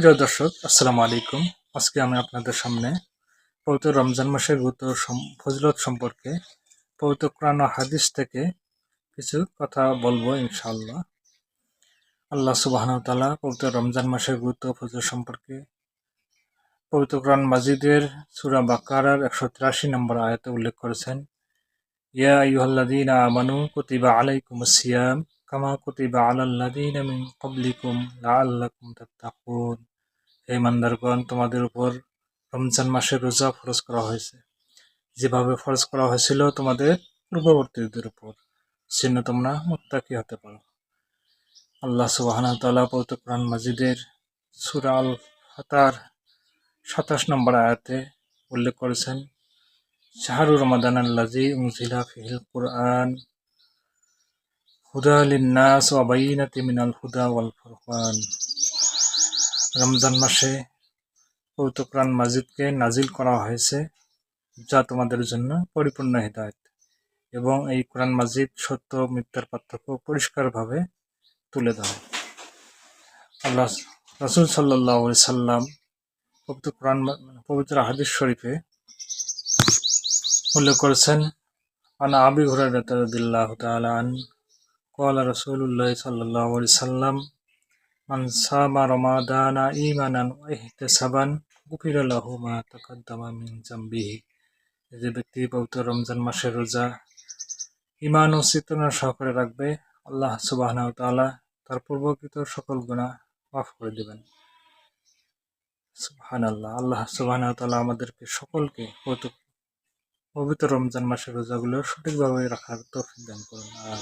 প্রিয় দর্শক, আসসালামু আলাইকুম। আজকে আমি আপনাদের সামনে পবিত্র রমজান মাসের গুরুত্ব ফজলত সম্পর্কে পবিত্র কোরআন হাদিস থেকে কিছু কথা বলব ইনশাআল্লাহ। আল্লাহ সুবাহ তাআলা পবিত্র রমজান মাসের গুরুত্ব ও ফজিলত সম্পর্কে পবিত্র কোরআন মাজিদের সূরা বাকারার একশো তিরাশি নম্বর আয়াতে উল্লেখ করেছেন, ইয়া আইয়ুহাল্লাযীনা আমানু কুতিবা আলাইকুমুস সিয়াম। কামা কুতিবা আলাল্লাযীনা মিন ক্বাবলিকুম লাআল্লাকুম তাত্তাকুন হে তোমাদের উপর রমজান মাসে রোজা ফরজ করা হয়েছে। যেভাবে ফরজ করা হয়েছিল তোমাদের পূর্ববর্তীদের উপর। চিহ্ন তোমরা মুত্তাকি হতে পারো। আল্লাহ সুবহানাহু ওয়া তাআলা পবিত্র কোরআন মাজিদের সূরা আল ফাতার সাতাশ নম্বর আয়াতে উল্লেখ করেছেন, শাহরু রমাদান আল্লাজি উনজিলা ফিহিল কুরআন হুদা হুদা রমজান মাসে পবিত্র কোরআন মাজিদকে নাজিল করা হয়েছে, যা তোমাদের জন্য পরিপূর্ণ হিদায়ত এবং এই কোরআন মাজিদ সত্য মিথ্যার পার্থক্য পরিষ্কারভাবে তুলে ধরে। আল্লাহ রাসূল সাল্লাল্লাহু সাল্লাম পবিত্র কোরআন পবিত্র হাদিস শরীফে উল্লেখ করেছেন, আন আবি হুরায়রা রাদিয়াল্লাহু তাআলা কলা রসুল্লাহ সাল্লাহ সাল্লাম মানসামা রমাদানা ইমানান ইহতেসাবান গুফিরালাহুমা তাকাদ্দামা মিন জাম্বিহি যে ব্যক্তি পবিত্র রমজান মাসের রোজা ইমান ও চেতনা সহকারে রাখবে, আল্লাহ সুবাহ তালা তার পূর্বকৃত সকল গুণা মাফ করে দেবেন। সুবাহান আল্লাহ আল্লাহ সুবাহান তালা আমাদেরকে সকলকে পবিত্র রমজান মাসের রোজাগুলো সঠিকভাবে রাখার তৌফিক দান করুন। আর